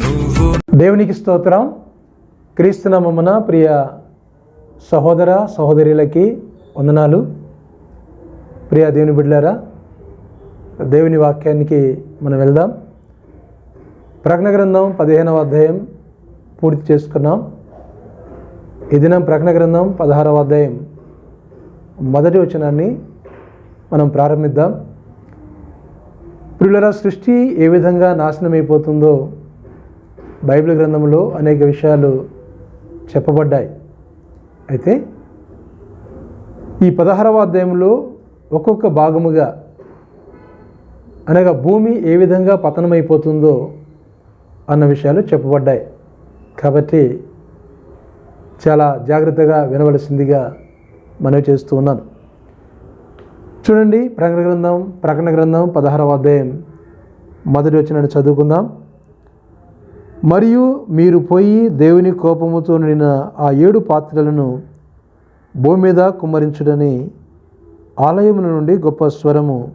నువ్వు దేవునికి స్తోత్రం. క్రీస్తునామమున ప్రియ సహోదర సహోదరులకి వందనాలు. ప్రియ దేవుని బిడ్డలారా దేవుని వాక్యానికి మనం వెళ్దాం. ప్రకటన గ్రంథం పదిహేనవ అధ్యాయం పూర్తి చేసుకున్నాం. ఈ దినం ప్రకటన గ్రంథం పదహారవ అధ్యాయం మొదటి వచనాన్ని మనం ప్రారంభిద్దాం. ప్రియులరా సృష్టి ఏ విధంగా నాశనమైపోతుందో బైబిల్ గ్రంథంలో అనేక విషయాలు చెప్పబడ్డాయి. అయితే ఈ పదహారవ అధ్యాయంలో ఒక్కొక్క భాగముగా అనగా భూమి ఏ విధంగా పతనమైపోతుందో అన్న విషయాలు చెప్పబడ్డాయి. కాబట్టి చాలా జాగ్రత్తగా వినవలసిందిగా మనవి చేస్తూ ఉన్నాను. చూడండి ప్రకటన గ్రంథం ప్రకటన గ్రంథం పదహారవ అధ్యాయం. మొదటి వచ్చినట్టు చదువుకుందాం. మరియు మీరు పోయి దేవుని కోపముతో నిండిన ఆ ఏడు పాత్రలను భూమి మీద కుమ్మరించుడని ఆలయముల నుండి గొప్ప స్వరము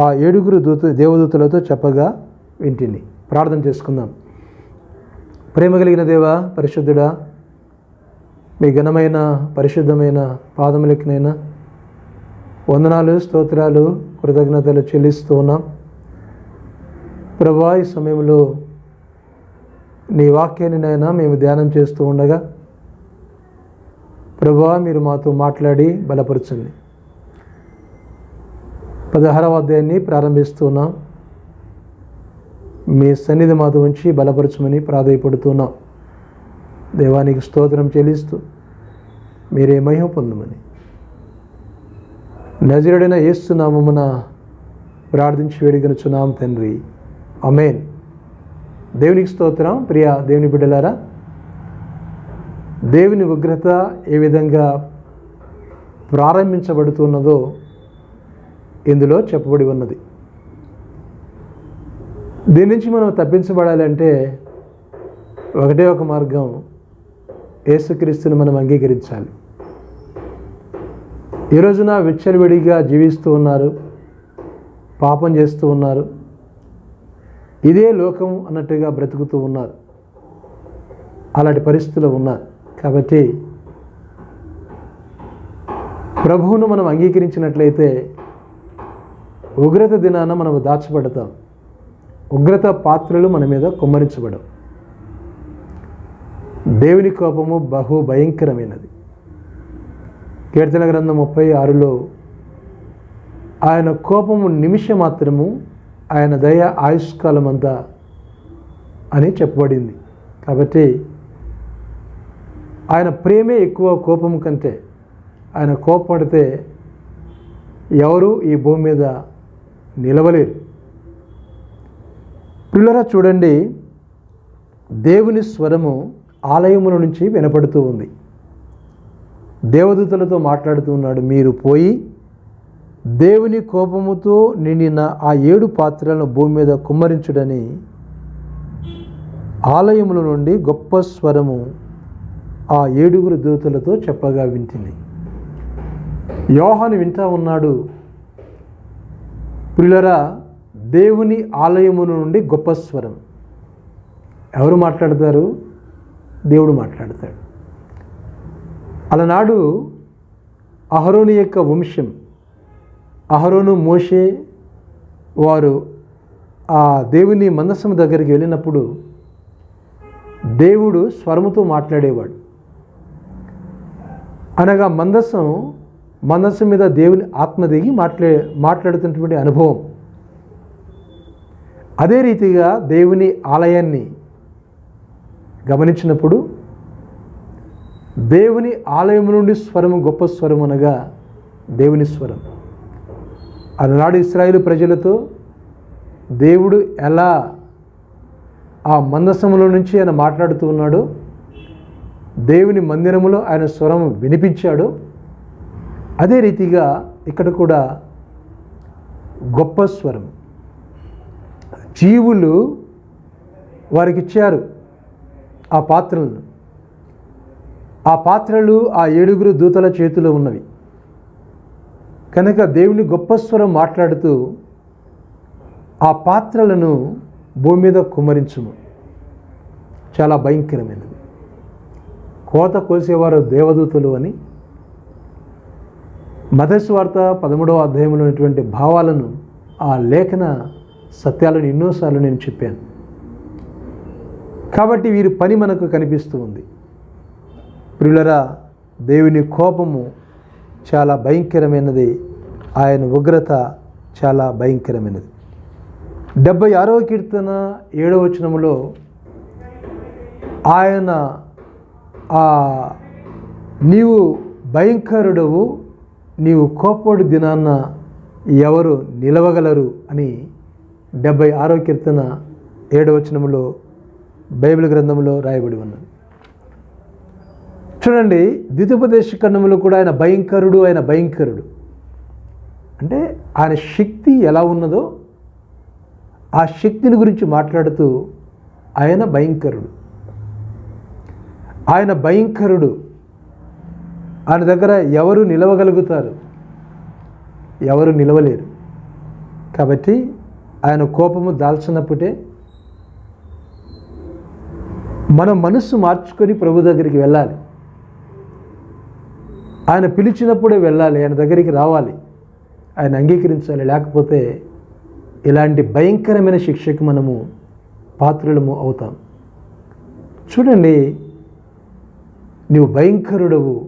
ఆ ఏడుగురు దూత దేవదూతలతో చెప్పగా వింటిని. ప్రార్థన చేసుకుందాం. ప్రేమ కలిగిన దేవ పరిశుద్ధుడా మీ ఘనమైన పరిశుద్ధమైన పాదములకినైనా వందనాలు స్తోత్రాలు కృతజ్ఞతలు చెల్లిస్తూ ఉన్నాం. ప్రభా ఈ సమయంలో నీ వాక్యాన్ని నైనా మేము ధ్యానం చేస్తూ ఉండగా ప్రభా మీరు మాతో మాట్లాడి బలపరచండి. పదహారవ అధ్యాయాన్ని ప్రారంభిస్తున్నాం మీ సన్నిధి మాతో ఉంచి బలపరచమని ప్రాధాయపడుతున్నాం. దేవానికి స్తోత్రం చెల్లిస్తూ మీరే మహిమ పొందమని. నజరుడైన ఏస్తున్నామమున ప్రార్థించి వేడిగనుచున్నాం తండ్రి. అమేన్ దేవునికి స్తోత్రం. ప్రియ దేవుని బిడ్డలారా దేవుని ఉగ్రత ఏ విధంగా ప్రారంభించబడుతున్నదో ఇందులో చెప్పబడి ఉన్నది. దీని నుంచి మనం తప్పించబడాలంటే ఒకటే ఒక మార్గం యేసుక్రీస్తుని మనం అంగీకరించాలి. ఈ రోజున విచ్చలవిడిగా జీవిస్తూ ఉన్నారు పాపం చేస్తూ ఉన్నారు. ఇదే లోకం అన్నట్టుగా బ్రతుకుతూ ఉన్నారు. అలాంటి పరిస్థితులు ఉన్నారు కాబట్టి ప్రభువును మనం అంగీకరించినట్లయితే ఉగ్రత దినాన మనం దాచబడతాం. ఉగ్రత పాత్రలు మన మీద కుమ్మరించబడవు. దేవుని కోపము బహు భయంకరమైనది. కీర్తన గ్రంథం ముప్పై ఆరులో ఆయన కోపము నిమిష మాత్రము ఆయన దయ ఆయుష్కాలం అంతా అని చెప్పబడింది. కాబట్టి ఆయన ప్రేమే ఎక్కువ కోపం కంటే ఆయన కోపడితే ఎవరు ఈ భూమి మీద నిలవలేరు. పిల్లరా చూడండి దేవుని స్వరము ఆలయముల నుంచి వినపడుతూ ఉంది. దేవదూతలతో మాట్లాడుతూ ఉన్నాడు మీరు పోయి దేవుని కోపముతో నిండిన ఆ ఏడు పాత్రలను భూమి మీద కుమ్మరించుడని ఆలయముల నుండి గొప్ప స్వరము ఆ ఏడుగురు దూతలతో చెప్పగా వింటిని. యోహాను వింటా ఉన్నాడు ప్రియులరా దేవుని ఆలయముల నుండి గొప్ప స్వరం. ఎవరు మాట్లాడతారు? దేవుడు మాట్లాడతాడు. అలనాడు అహరోని యొక్క వంశం. అహరోను మోషే వారు ఆ దేవుని మందసం దగ్గరికి వెళ్ళినప్పుడు దేవుడు స్వరముతో మాట్లాడేవాడు. అనగా మందసం మందసం మీద దేవుని ఆత్మ దిగి మాట్లా మాట్లాడుతున్నటువంటి అనుభవం. అదే రీతిగా దేవుని ఆలయాన్ని గమనించినప్పుడు దేవుని ఆలయం నుండి స్వరము గొప్ప స్వరం అనగా దేవుని స్వరం. అలనాడు ఇస్రాయేలు ప్రజలతో దేవుడు ఎలా ఆ మందసములో నుంచి ఆయన మాట్లాడుతూ ఉన్నాడో దేవుని మందిరములో ఆయన స్వరం వినిపించాడు అదే రీతిగా ఇక్కడ కూడా గొప్ప స్వరం. జీవులు వారికిచ్చారు ఆ పాత్రలను. ఆ పాత్రలు ఆ ఏడుగురు దూతల చేతిలో ఉన్నవి. కనుక దేవుని గొప్ప స్వరం మాట్లాడుతూ ఆ పాత్రలను భూమి మీద కుమ్మరించుము. చాలా భయంకరమైనది. కోత కోసేవారు దేవదూతలు అని మతస్వార్త పదమూడవ అధ్యాయంలో ఉన్నటువంటి భావాలను ఆ లేఖన సత్యాలను ఎన్నోసార్లు నేను చెప్పాను. కాబట్టి వీరి పని మనకు కనిపిస్తూ ఉంది. ప్రియులరా దేవుని కోపము చాలా భయంకరమైనది. ఆయన ఉగ్రత చాలా భయంకరమైనది. డెబ్బై ఆరవ కీర్తన ఏడవ వచనములో ఆయన ఆ నీవు భయంకరుడవు నీవు కోపడి దినాన్న ఎవరు నిలవగలరు అని డెబ్బై ఆరో కీర్తన ఏడవ వచనములో బైబిల్ గ్రంథంలో రాయబడి ఉన్నది. చూడండి ద్వితోపదేశ ఖండములో కూడా ఆయన భయంకరుడు ఆయన భయంకరుడు. అంటే ఆయన శక్తి ఎలా ఉన్నదో ఆ శక్తిని గురించి మాట్లాడుతూ ఆయన భయంకరుడు. ఆయన భయంకరుడు. ఆయన దగ్గర ఎవరు నిలవగలుగుతారు? ఎవరు నిలవలేరు. కాబట్టి ఆయన కోపము దాల్చినప్పుడే మన మనసు మార్చుకొని ప్రభు దగ్గరికి వెళ్ళాలి. ఆయన పిలిచినప్పుడే వెళ్ళాలి ఆయన దగ్గరికి రావాలి. ఆయన అంగీకరించాలి లేకపోతే ఇలాంటి భయంకరమైన శిక్షకు మనము పాత్రులము అవుతాం. చూడండి నువ్వు భయంకరుడవు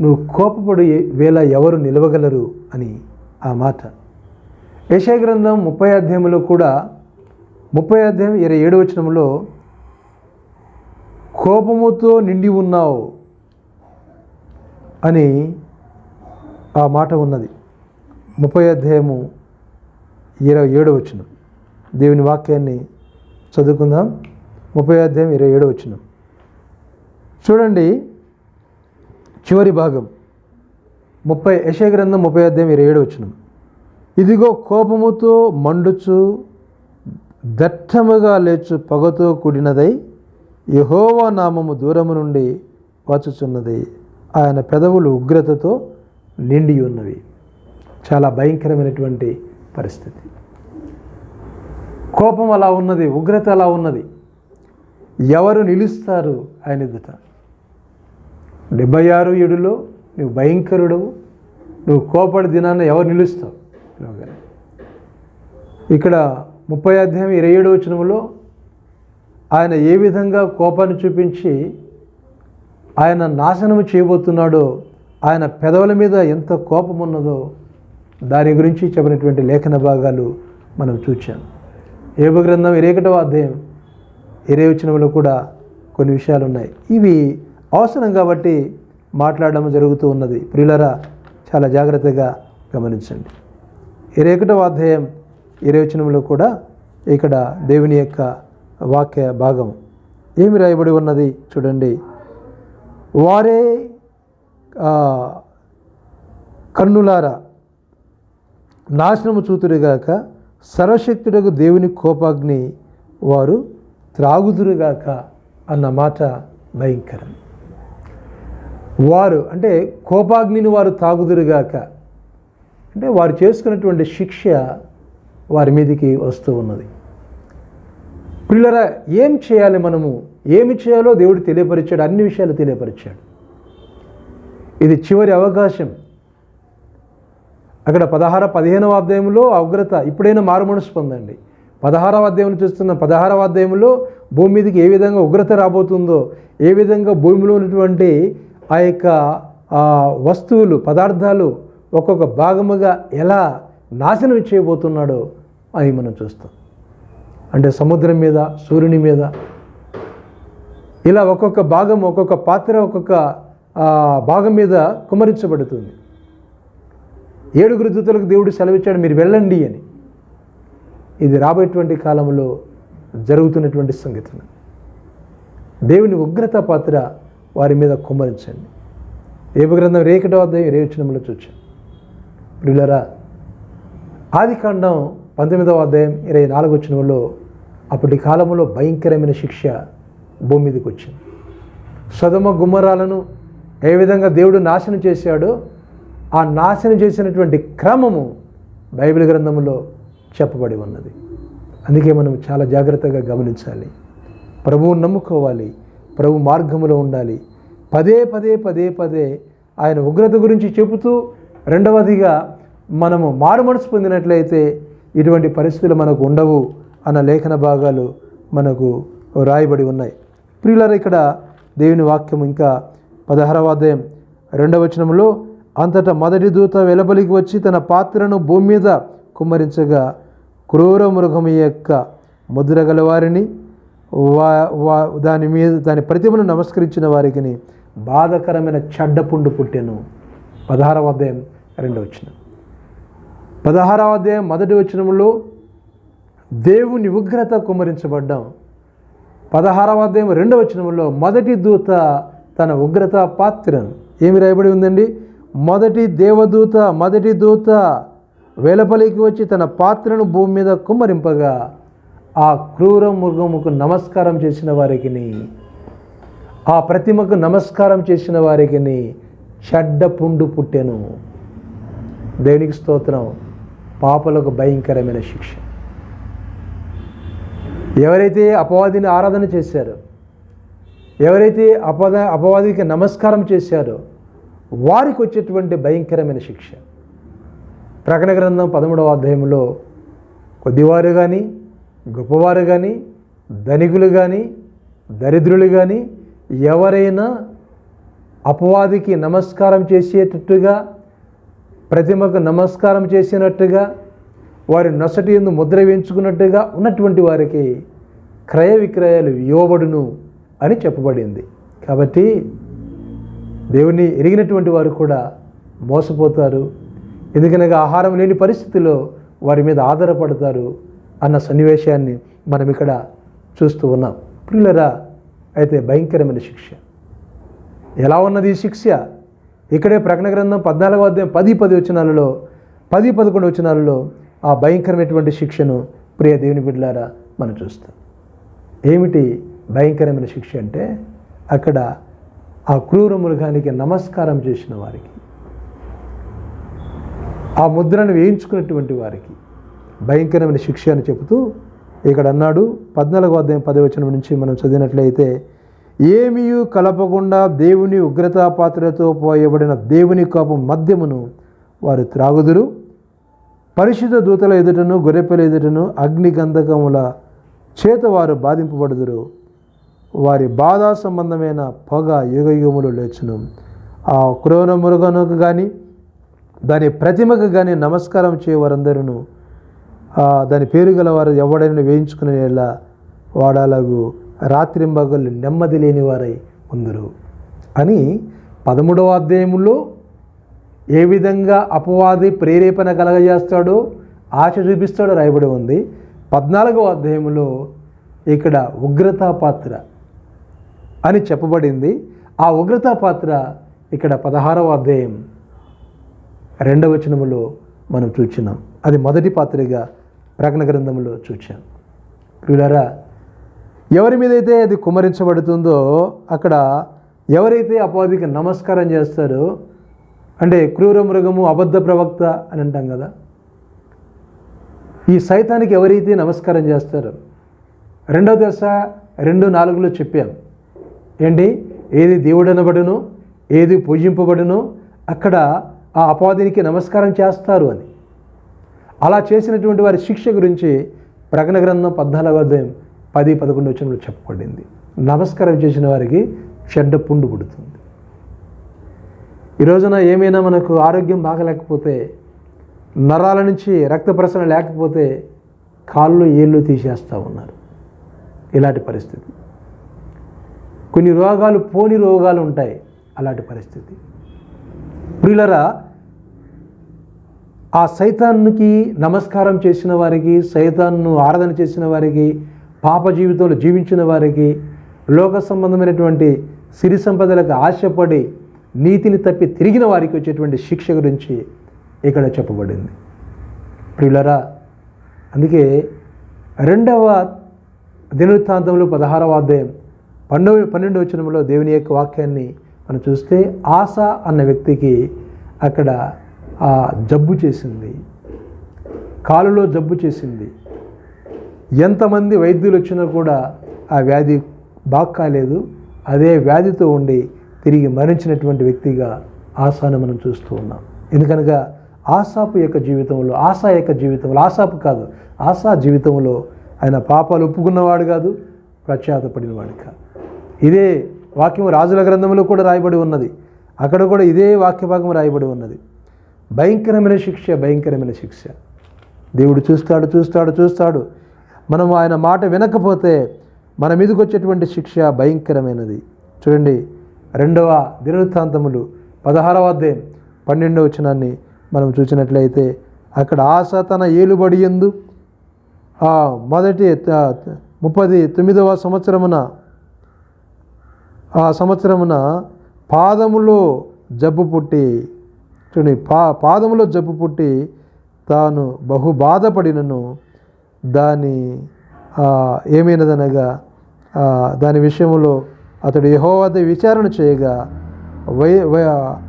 నువ్వు కోపపడి వేళ ఎవరు నిలవగలరు అని ఆ మాట. యశయ గ్రంథం ముప్పై అధ్యాయంలో కూడా ముప్పై అధ్యాయం ఇరవై ఏడు వచనంలో కోపముతో నిండి ఉన్నావు అని ఆ మాట ఉన్నది. ముప్పై అధ్యాయము ఇరవై ఏడు వచ్చిన దేవుని వాక్యాన్ని చదువుకుందాం. ముప్పై అధ్యాయం ఇరవై ఏడు వచ్చిన చూడండి చివరి భాగం. ముప్పై యశ గ్రంథం ముప్పై అధ్యాయం ఇరవై ఏడు వచ్చిన ఇదిగో కోపముతో మండుచు దట్టముగా లేచు పగతో కూడినదై యహోవా నామము దూరము నుండి వచ్చుచున్నది ఆయన పెదవులు ఉగ్రతతో నిండి ఉన్నవి. చాలా భయంకరమైనటువంటి పరిస్థితి. కోపం అలా ఉన్నది ఉగ్రత అలా ఉన్నది. ఎవరు నిలుస్తారు ఆయన ఎదుట? డెబ్బై ఆరు ఏడులో నువ్వు భయంకరుడు నువ్వు కోపడి దినాన్న ఎవరు నిలుస్తావు? ఇక్కడ ముప్పై అధ్యాయం ఇరవై ఏడు వచనంలో ఆయన ఏ విధంగా కోపాన్ని చూపించి ఆయన నాశనము చేయబోతున్నాడో ఆయన పెదవుల మీద ఎంత కోపం ఉన్నదో దాని గురించి చెప్పినటువంటి లేఖన భాగాలు మనం చూచాం. ఏబు గ్రంథం ఇరేకటవ ఒకటవ అధ్యాయం ఇరవై వచనంలో కూడా కొన్ని విషయాలు ఉన్నాయి. ఇవి అవసరం కాబట్టి మాట్లాడడం జరుగుతూ ఉన్నది. ప్రియులరా చాలా జాగ్రత్తగా గమనించండి. ఇరేకటవ అధ్యాయం ఇరవై వచనంలో కూడా ఇక్కడ దేవుని యొక్క వాక్య భాగం ఏమి రాయబడి ఉన్నది చూడండి. వారే కన్నులారా నాశనము చూతురుగాక సర్వశక్తుడకు దేవుని కోపాగ్ని వారు త్రాగుదురుగాక అన్న మాట భయంకరం. వారు అంటే కోపాగ్నిని వారు తాగుదురుగాక అంటే వారు చేసుకున్నటువంటి శిక్ష వారి మీదకి వస్తూ ఉన్నది. పిల్లరా ఏం చేయాలి మనము? ఏమి చేయాలో దేవుడు తెలియపరిచాడు అన్ని విషయాలు తెలియపరిచాడు. ఇది చివరి అవకాశం. అక్కడ పదహార పదిహేనవ అధ్యాయంలో అగ్రత ఉగ్రత ఇప్పుడైనా మారుమనసు పొందండి. పదహారవ అధ్యాయంలో చూస్తున్న పదహారవ అధ్యాయంలో భూమి మీదకి ఏ విధంగా ఉగ్రత రాబోతుందో ఏ విధంగా భూమిలో ఉన్నటువంటి ఆ యొక్క వస్తువులు పదార్థాలు ఒక్కొక్క భాగముగా ఎలా నాశనం చేయబోతున్నాడో అవి మనం చూస్తాం. అంటే సముద్రం మీద సూర్యుని మీద ఇలా ఒక్కొక్క భాగం ఒక్కొక్క పాత్ర ఒక్కొక్క భాగం మీద కుమరించబడుతుంది. ఏడుగురు దూతలకు దేవుడు సెలవిచ్చాడు మీరు వెళ్ళండి అని. ఇది రాబోయేటువంటి కాలంలో జరుగుతున్నటువంటి సంఘటన. దేవుని ఉగ్రత పాత్ర వారి మీద కుమ్మరించండి రేపు గ్రంథం రేకటో అధ్యాయం రేవచనంలో చూచాం ప్రియులరా ఆది కాండం పంతొమ్మిదవ అధ్యాయం ఇరవై నాలుగు వచ్చినంలో అప్పటి కాలంలో భయంకరమైన శిక్ష భూమి మీదకి వచ్చింది. సదమ గుమ్మరాలను ఏ విధంగా దేవుడు నాశనం చేశాడో ఆ నాశనం చేసినటువంటి క్రమము బైబిల్ గ్రంథంలో చెప్పబడి ఉన్నది. అందుకే మనం చాలా జాగ్రత్తగా గమనించాలి. ప్రభువు నమ్ముకోవాలి. ప్రభు మార్గములో ఉండాలి. పదే పదే పదే పదే ఆయన ఉగ్రత గురించి చెబుతూ రెండవదిగా మనము మారు మనసు పొందినట్లయితే ఇటువంటి పరిస్థితులు మనకు ఉండవు అన్న లేఖన భాగాలు మనకు రాయబడి ఉన్నాయి. ప్రియులారా ఇక్కడ దేవుని వాక్యం ఇంకా పదహారవ అధ్యాయం రెండవ వచనంలో అంతటా మొదటి దూత వెలబలికి వచ్చి తన పాత్రను భూమి మీద కుమ్మరించగా క్రూర మృగము యొక్క ముద్ర గలవారిని వా వా దాని మీద దాని ప్రతిమను నమస్కరించిన వారికి బాధకరమైన చెడ్డపుండు పుట్టెను. పదహారవ అధ్యాయం రెండవ వచనం. పదహారవ అధ్యాయం మొదటి వచనంలో దేవుని ఉగ్రత కుమ్మరించబడ్డాం. పదహారవ అధ్యాయం రెండవ వచనంలో మొదటి దూత తన ఉగ్రత పాత్రను. ఏమి రాయబడి ఉందండి? మొదటి దేవదూత మొదటి దూత వేలపలికి వచ్చి తన పాత్రను భూమి మీద కుమ్మరింపగా ఆ క్రూర మృగముకు నమస్కారం చేసిన వారికి ఆ ప్రతిమకు నమస్కారం చేసిన వారికి చెడ్డ పుండు పుట్టెను. దేవునికి స్తోత్రం. పాపలకు భయంకరమైన శిక్ష. ఎవరైతే అపవాదిని ఆరాధన చేశారో ఎవరైతే అపద అపవాదికి నమస్కారం చేశారో వారికి వచ్చేటువంటి భయంకరమైన శిక్ష. ప్రకటన గ్రంథం పదమూడవ అధ్యాయంలో కొద్దివారు కానీ గొప్పవారు కానీ ధనికులు కానీ దరిద్రులు కానీ ఎవరైనా అపవాదికి నమస్కారం చేసేటట్టుగా ప్రతిమకు నమస్కారం చేసినట్టుగా వారి నొసటి ఎందు ముద్ర వేయించుకున్నట్టుగా ఉన్నటువంటి వారికి క్రయ విక్రయాలు ఇవ్వబడును అని చెప్పబడింది. కాబట్టి దేవుని ఎరిగినటువంటి వారు కూడా మోసపోతారు. ఎందుకనగా ఆహారం లేని పరిస్థితిలో వారి మీద ఆధారపడతారు అన్న సన్నివేశాన్ని మనం ఇక్కడ చూస్తూ ఉన్నాం. ప్రియులరా అయితే భయంకరమైన శిక్ష. ఎలా ఉన్నది ఈ శిక్ష? ఇక్కడే ప్రకటన గ్రంథం పద్నాలుగో అధ్యాయం పది పది వచనాలలో పది పదకొండు వచనాలలో ఆ భయంకరమైనటువంటి శిక్షను ప్రియ దేవుని బిడ్డలారా మనం చూస్తాం. ఏమిటి భయంకరమైన శిక్ష అంటే అక్కడ ఆ క్రూర మృగానికి నమస్కారం చేసిన వారికి ఆ ముద్రను వేయించుకున్నటువంటి వారికి భయంకరమైన శిక్ష అని చెబుతూ ఇక్కడ అన్నాడు. పద్నాలుగో అధ్యాయం పదవచనం నుంచి మనం చదివినట్లయితే ఏమీయు కలపకుండా దేవుని ఉగ్రతా పాత్రతో పోయబడిన దేవుని కోపం మద్యమును వారు త్రాగుదురు. పరిశుద్ధ దూతల ఎదుటను గొర్రెపిల్ల ఎదుటను అగ్ని గంధకముల చేత వారు బాధింపబడుదురు. వారి బాధా సంబంధమైన పొగ యుగ యుగములు లేచును. ఆ క్రోర మృగనుకు కానీ దాని ప్రతిమకు కానీ నమస్కారం చేయవారందరూ దాని పేరు గల వారు ఎవడైనా వేయించుకునేలా వాడాలగు రాత్రింబగళ్ళు నెమ్మది లేని వారై ఉందరు. అని పదమూడవ అధ్యాయంలో ఏ విధంగా అపవాది ప్రేరేపణ కలగజేస్తాడో ఆశ చూపిస్తాడో రాయబడి ఉంది. పద్నాలుగవ అధ్యాయంలో ఇక్కడ ఉగ్రతా పాత్ర అని చెప్పబడింది. ఆ ఉగ్రతా పాత్ర ఇక్కడ పదహారవ అధ్యాయం రెండవ వచనములో మనం చూచినాం. అది మొదటి పాత్రగా ప్రకటన గ్రంథంలో చూచాం. ప్రియులారా ఎవరి మీదైతే అది కుమరించబడుతుందో అక్కడ ఎవరైతే అపవాదికి నమస్కారం చేస్తారో అంటే క్రూర మృగము అబద్ధ ప్రవక్త అని అంటాం కదా. ఈ సైతానికి ఎవరైతే నమస్కారం చేస్తారో? రెండవ దశ రెండు నాలుగులో చెప్పాం. ఏంటి? ఏది దేవుడనబడును ఏది పూజింపబడును అక్కడ ఆ అపాధినికి నమస్కారం చేస్తారు అని. అలా చేసినటువంటి వారి శిక్ష గురించి ప్రకటన గ్రంథం పద్నాలుగో అధ్యాయం పది పదకొండు వచ్చినప్పుడు చెప్పబడింది నమస్కారం చేసిన వారికి చెడ్డ పుండు పుడుతుంది. ఈ రోజున ఏమైనా మనకు ఆరోగ్యం బాగలేకపోతే నరాల నుంచి రక్త ప్రసరణ లేకపోతే కాళ్ళు ఏళ్ళు తీసేస్తూ ఉన్నారు. ఇలాంటి పరిస్థితి. కొన్ని రోగాలు పోని రోగాలు ఉంటాయి అలాంటి పరిస్థితి. ప్రియులరా ఆ సైతాన్నికి నమస్కారం చేసిన వారికి సైతాన్ను ఆరాధన చేసిన వారికి పాప జీవితంలో జీవించిన వారికి లోక సంబంధమైనటువంటి సిరి సంపదలకు ఆశపడి నీతిని తప్పి తిరిగిన వారికి వచ్చేటువంటి శిక్ష గురించి ఇక్కడ చెప్పబడింది. ప్రియులరా అందుకే రెండవ దినవృత్తాంతంలో పదహారవ అధ్యాయం పన్నెండు పన్నెండు వచనంలో దేవుని యొక్క వాక్యాన్ని మనం చూస్తే ఆశ అన్న వ్యక్తికి అక్కడ ఆ జబ్బు చేసింది. కాలులో జబ్బు చేసింది. ఎంతమంది వైద్యులు వచ్చినా కూడా ఆ వ్యాధి బాగు కాలేదు అదే వ్యాధితో ఉండి తిరిగి మరణించినటువంటి వ్యక్తిగా ఆశాను మనం చూస్తూ ఉన్నాం. ఎందుకనగా ఆశాపు యొక్క జీవితంలో ఆశా యొక్క జీవితంలో ఆశాపు కాదు ఆశా జీవితంలో ఆయన పాపాలు ఒప్పుకున్నవాడు కాదు ప్రఖ్యాతపడినవాడు కాదు. ఇదే వాక్యం రాజుల గ్రంథంలో కూడా రాయబడి ఉన్నది. అక్కడ కూడా ఇదే వాక్య భాగం రాయబడి ఉన్నది. భయంకరమైన శిక్ష భయంకరమైన శిక్ష. దేవుడు చూస్తాడు చూస్తాడు చూస్తాడు. మనం ఆయన మాట వినకపోతే మన మీదకి వచ్చేటువంటి శిక్ష భయంకరమైనది. చూడండి రెండవ దినవృత్తాంతములు పదహారవ అధ్యాయం పన్నెండవ వచనాన్ని మనం చూసినట్లయితే అక్కడ ఆశ తన ఏలుబడి ఎందు మొదటి ముప్పది తొమ్మిదవ సంవత్సరమున ఆ సంవత్సరమున పాదములో జబ్బు పుట్టి చూడండి పా పాదములో జబ్బు పుట్టి తాను బహు బాధపడినను దాని ఏమైనదనగా దాని విషయంలో అతడు యెహోవా విచారణ చేయగా వై వై-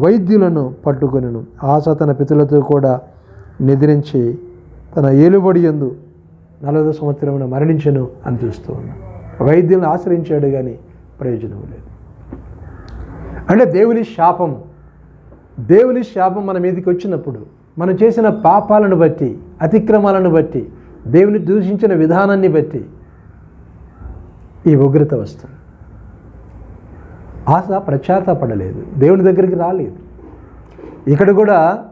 వైద్యులను పట్టుకొనెను. ఆశ తన పితులతో కూడా నిద్రించి తన ఏలుబడి ఎందు నలభై సంవత్సరమున మరణించను అని చూస్తూ ఉన్నాను వైద్యులను ఆశ్రయించాడు కానీ ప్రయోజనం లేదు. అంటే దేవుని శాపం దేవుని శాపం మన మీదకి వచ్చినప్పుడు మనం చేసిన పాపాలను బట్టి అతిక్రమాలను బట్టి దేవుని దూషించిన విధానాన్ని బట్టి ఈ ఉగ్రత వస్తుంది. ఆశ ప్రచాతపడలేదు దేవుని దగ్గరికి రాలేదు. ఇక్కడ కూడా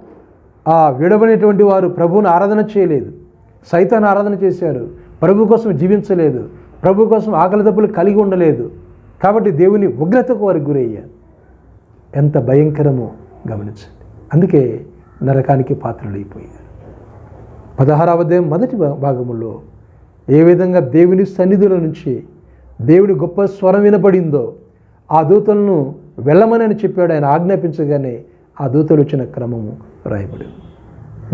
ఆ విడబడినటువంటి వారు ప్రభువుని ఆరాధన చేయలేదు. సైతాన్ని ఆరాధన చేశారు. ప్రభు కోసం జీవించలేదు. ప్రభు కోసం ఆకలి దప్పులు కలిగి ఉండలేదు. కాబట్టి దేవుని ఉగ్రతకు వారికి గురయ్యారు. ఎంత భయంకరమో గమనించండి. అందుకే నరకానికి పాత్రలైపోయారు. పదహారవ అధ్యాయం మొదటి భా- భాగములో ఏ విధంగా దేవుని సన్నిధుల నుంచి దేవుని గొప్ప స్వరం వినపడిందో ఆ దూతలను వెళ్ళమనని అని చెప్పాడు ఆయన ఆజ్ఞాపించగానే ఆ దూతలు వచ్చిన క్రమము రాయబడి.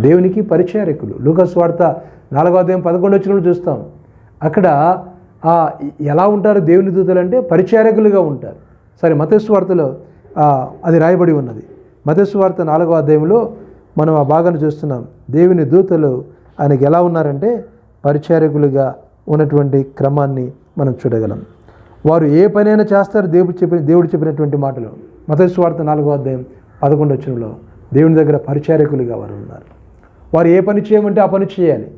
దేవునికి పరిచారకులు. లూకస్ వార్త నాలుగో అధ్యాయం పదకొండు వచ్చినప్పుడు చూస్తాం. అక్కడ ఆ ఎలా ఉంటారు దేవుని దూతలు అంటే పరిచారకులుగా ఉంటారు. సరే మతస్వార్తలో అది రాయబడి ఉన్నది. మతస్వార్త నాలుగో అధ్యాయంలో మనం ఆ భాగాన్ని చూస్తున్నాం. దేవుని దూతలు ఆయనకి ఎలా ఉన్నారంటే పరిచారకులుగా ఉన్నటువంటి క్రమాన్ని మనం చూడగలం. వారు ఏ పనైనా చేస్తారు దేవుడు చెప్పిన దేవుడు చెప్పినటువంటి మాటలు. మతస్సు వార్త నాలుగో అధ్యాయం పదకొండు వచ్చినలో దేవుని దగ్గర పరిచారకులుగా వారు ఉన్నారు. వారు ఏ పని చేయమంటే ఆ పని చేయాలి.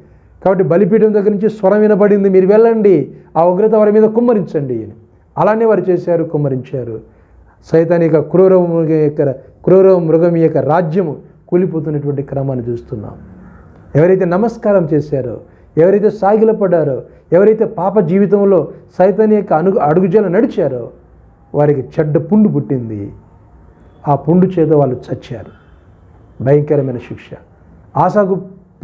కాబట్టి బలిపీఠం దగ్గర నుంచి స్వరం వినబడింది మీరు వెళ్ళండి ఆ ఉగ్రత వారి మీద కుమ్మరించండి అని. అలానే వారు చేశారు కుమ్మరించారు. సైతాన్ యొక్క క్రూర మృగం యొక్క క్రూర మృగం యొక్క రాజ్యము కూలిపోతున్నటువంటి క్రమాన్ని చూస్తున్నాం. ఎవరైతే నమస్కారం చేశారో ఎవరైతే సాగిలపడ్డారో ఎవరైతే పాప జీవితంలో సైతాన్ని యొక్క అను అడుగుజాల నడిచారో వారికి చెడ్డ పుండు పుట్టింది. ఆ పుండు చేత వాళ్ళు చచ్చారు. భయంకరమైన శిక్ష. ఆశకు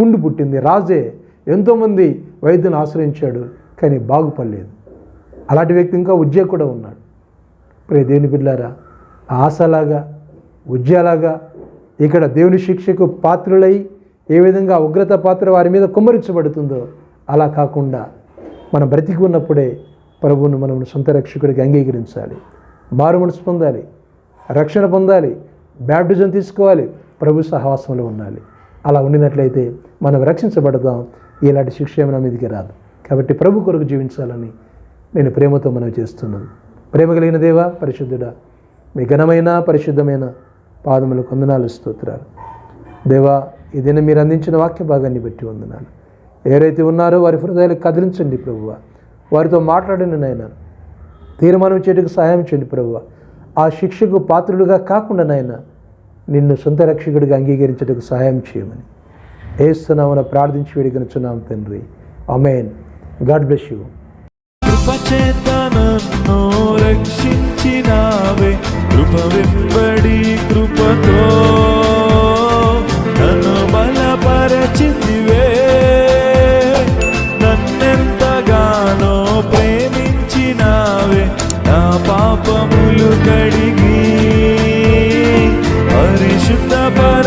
పుండు పుట్టింది. రాజే ఎంతోమంది వైద్యుని ఆశ్రయించాడు కానీ బాగుపడలేదు. అలాంటి వ్యక్తి ఇంకా ఉజ్జయ కూడా ఉన్నాడు. ప్రియ దేవుని బిడ్డారా ఆశలాగా ఉజ్జలాగా ఇక్కడ దేవుని శిక్షకు పాత్రులై ఏ విధంగా ఉగ్రత పాత్ర వారి మీద కుమ్మరించబడుతుందో అలా కాకుండా మనం బ్రతికి ఉన్నప్పుడే ప్రభువును మనం సొంత రక్షకుడికి అంగీకరించాలి. మారు మనసు పొందాలి రక్షణ పొందాలి బ్యాప్టిజం తీసుకోవాలి ప్రభు సహవాసంలో ఉండాలి. అలా ఉండినట్లయితే మనం రక్షించబడదాం. ఇలాంటి శిక్ష మన మీదికి రాదు. కాబట్టి ప్రభు కొరకు జీవించాలని నేను ప్రేమతో మనం చేస్తున్నాను. ప్రేమ కలిగిన దేవా పరిశుద్ధుడా మీ ఘనమైన పరిశుద్ధమైన పాదములు కొందనాలు స్తోత్రాలు. దేవా ఈ మీరు అందించిన వాక్య భాగాన్ని బట్టి వందనాలు. ఎవరైతే ఉన్నారో వారి హృదయాలు కదిలించండి ప్రభువ. వారితో మాట్లాడండి నాయన. తీర్మానం చేయడానికి సహాయం చేయండి ప్రభువ. ఆ శిక్షకు పాత్రుడుగా కాకుండా నాయన నిన్ను సొంత రక్షకుడిగా అంగీకరించడానికి సహాయం చేయమని. ఏస్తున్నామని ప్రార్థించి వేడుకనుచున్నాం తండ్రి. Amen God bless you. రక్షించినావే. కృప వెంబడి కృపతో చెందివే నన్నెంతగానో ప్రేమించినావే నా పాపములు కడిగి పరిశుద్ధ పర